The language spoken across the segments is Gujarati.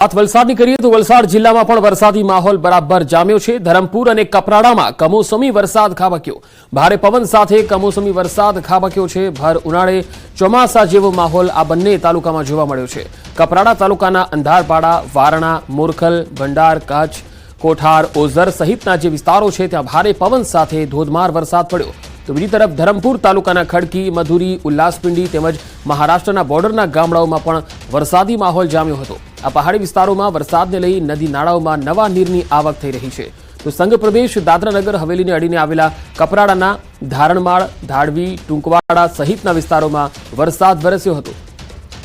વાત વલસાડની કરીએ તો વલસાડ જિલ્લામાં પણ વરસાદી માહોલ બરાબર જામ્યો છે. ધરમપુર અને કપરાડામાં કમોસમી વરસાદ ખાબક્યો. ભારે પવન સાથે કમોસમી વરસાદ ખાબક્યો છે. ભર ઉનાળે ચોમાસા જેવો માહોલ આ બંને તાલુકામાં જોવા મળ્યો છે. કપરાડા તાલુકાના અંધારપાડા, વારણા, મોરખલ, ભંડાર, કચ્છ, કોઠાર, ઓઝર સહિતના જે વિસ્તારો છે, ત્યાં ભારે પવન સાથે ધોધમાર વરસાદ પડ્યો. તો બીજી તરફ ધરમપુર તાલુકાના ખડકી, મધુરી, ઉલ્લાસપિંડી તેમજ મહારાષ્ટ્રના બોર્ડરના ગામડાઓમાં પણ વરસાદી માહોલ જામ્યો હતો. આ પહાડી વિસ્તારોમાં વરસાદને લઈ નદી નાળાઓમાં નવા નીરની આવક થઈ રહી છે. તો સંઘ પ્રદેશ દાદરાનગર હવેલીને અડીને આવેલા કપરાડાના ધારણમાળ, ધાડવી, ટૂંકવાડા સહિતના વિસ્તારોમાં વરસાદ વરસ્યો હતો.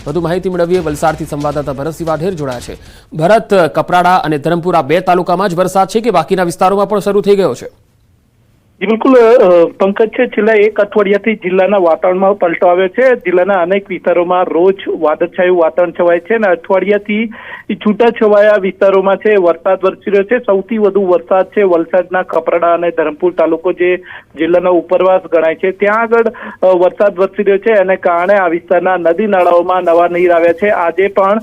વધુ માહિતી મેળવીએ વલસાડથી સંવાદદાતા ભરતસિંહ વાઢેર જોડાયા છે. ભરત, કપરાડા અને ધરમપુરા બે તાલુકામાં જ વરસાદ છે કે બાકીના વિસ્તારોમાં પણ શરૂ થઈ ગયો છે? જી, બિલકુલ પંકજ છે, છેલ્લા એક અઠવાડિયાથી જિલ્લાના વાતાવરણમાં પલટો આવ્યો છે. જિલ્લાના અનેક વિસ્તારોમાં રોજ વાદળછાયું વાતાવરણ છવાય છે અને અઠવાડિયાથી છૂટા છવાયા વિસ્તારોમાં છે, વરસાદ વરસી રહ્યો છે. સૌથી વધુ વરસાદ છે, વલસાડના કપરાડા અને ધરમપુર તાલુકો જે જિલ્લાનો ઉપરવાસ ગણાય છે. ત્યાં આગળ વરસાદ વરસી રહ્યો છે અને કારણે આ વિસ્તારના નદી નાળાઓમાં નવા નીર આવ્યા છે. આજે પણ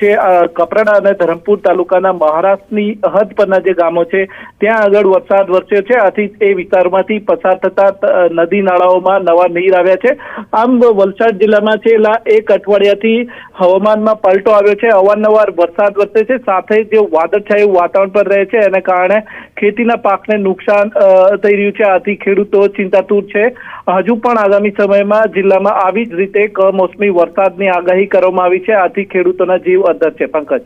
જે કપરાડા અને ધરમપુર તાલુકાના મહારાષ્ટ્રની હદ પરના જે ગામો છે, ત્યાં આગળ વરસાદ વરસ્યો છે. આથી એ વિસ્તારમાંથી પસાર થતા નદી નાળાઓમાં નવા નીર આવ્યા છે. આમ વલસાડ જિલ્લામાં છેલ્લા એક અઠવાડિયાથી હવામાનમાં પલટો આવ્યો છે. અવારનવાર વરસાદ વરસે છે. સાથે જે વાદળછાયું વાતાવરણ પર રહે છે. એને કારણે ખેતીના પાકને નુકસાન થઈ રહ્યું છે. આથી ખેડૂતો ચિંતાતુર છે. હજુ પણ આગામી સમયમાં જિલ્લામાં આવી જ રીતે કમોસમી વરસાદની આગાહી કરવામાં આવી છે. આથી ખેડૂતોના જીવ અદર છે, પંકજ.